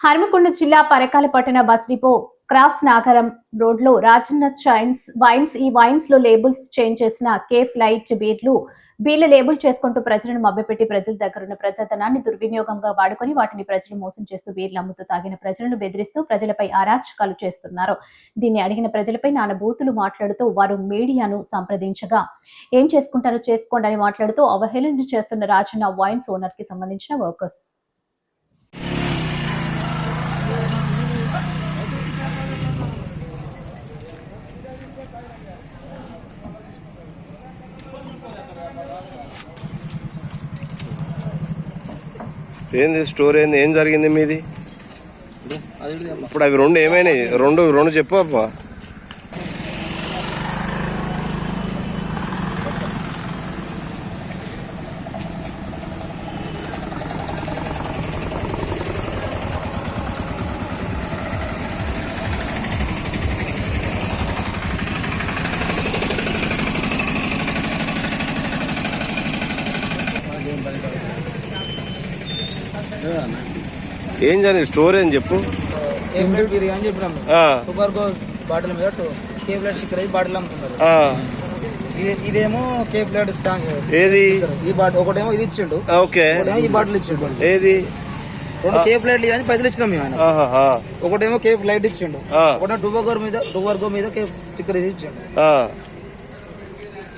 హనుమకొండ జిల్లా పరకాల పట్టణ bus depot cross Nagaram రోడ్లో రాజన్న చైన్స్ వైన్స్ ఈ వైన్స్లో లేబుల్స్ చేంజ్ చేసిన కేఫ్ లైట్ బీర్లు బీర్లు లేబుల్ చేసుకుంటూ ప్రజలను మభ్యపెట్టి ప్రజల దగ్గరున్న ప్రజాధనాన్ని దుర్వినియోగంగా వాడుకొని వాటిని ప్రజలు మోసం చేస్తూ బీర్లు అమ్ముతూ తాగిన ప్రజలను బెదిరిస్తూ ప్రజలపై అరాచకాలు చేస్తున్నారు. దీన్ని అడిగిన ప్రజలపై నాన్న బూతులు మాట్లాడుతూ వారు మీడియాను సంప్రదించగా ఏం చేసుకుంటారో చేసుకోండి అని మాట్లాడుతూ అవహేళన చేస్తున్న రాజన్న వైన్స్ ఓనర్కి సంబంధించిన వర్కర్స్. ఏంది స్టోరీ ఏంది? ఏం జరిగింది మీది? ఇప్పుడు అవి రెండు ఏమైనాయి? రెండు రెండు చెప్పు అబ్బా. ఏం జరిగింది? స్టోరీ అని చెప్పు. బిర్యానీ గో బాటిల్ మీద స్టిక్కర్ బాటిల్ అమ్ముతున్నారు. ఇదేమో స్టాంగ్ ఏది? ఈ బాటిల్ ఒకటేమో ఇది ఇచ్చిండు. ఓకే. ఈ బాటిల్ ఇచ్చిండు. ఏది? రెండు కేప్ లైట్ అని పైసలు ఇచ్చినాం మేము ఆయన. ఆహాహా, ఒకటేమో లైట్ ఇచ్చిండు. ఒకటేమో టూబర్గో మీద టూబర్గో మీద కేప్ స్టిక్కర్ ఇచ్చిండు.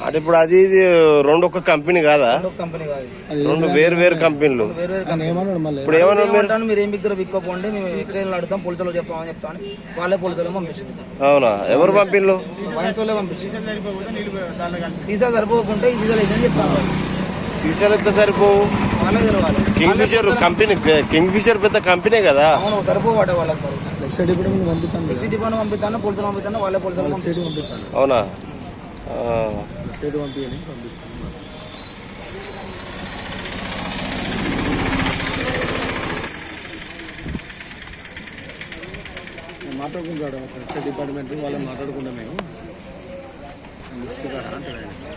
అంటే ఇప్పుడు అది ఇది రెండు ఒక కంపెనీ కాదా? రెండు కంపెనీ కాదు. రెండు వేరు వేరు కంపెనీలు. వేరే వేరే కంపెనీ ఇప్పుడు ఏమన్నా మీరు ఏం బిగ్గర బిక్కపోండి మేము ఎక్సైజ్ అడుగుతాం పోలీసులు చెప్తామని చెప్తాను వాళ్ళే పోలీసులు పంపించింది అవునా? ఎవరు పంపిణీలు వైన్స్ వాళ్ళే సీసా సరిపోకుంటే ఈ సీసాలు వేసి చెప్తాను సీసాలు ఎంత సరిపోవు? Kingfisher company Kingfisher పెద్ద కంపెనీ కదా? అవును సరిపోవాట వాళ్ళకి. మరి ఎక్సైజ్ డిపార్ట్మెంట్ పంపిస్తాను పోలీసులు పంపిస్తాను వాళ్ళే పోలీసులు పంపిస్తాను అవునా. మాట్లాడుకుంటాడు డిపార్ట్మెంట్ వాళ్ళని మాట్లాడుకుంటాం మేము లిస్ట్ కాడ అంటాడు ఆయన.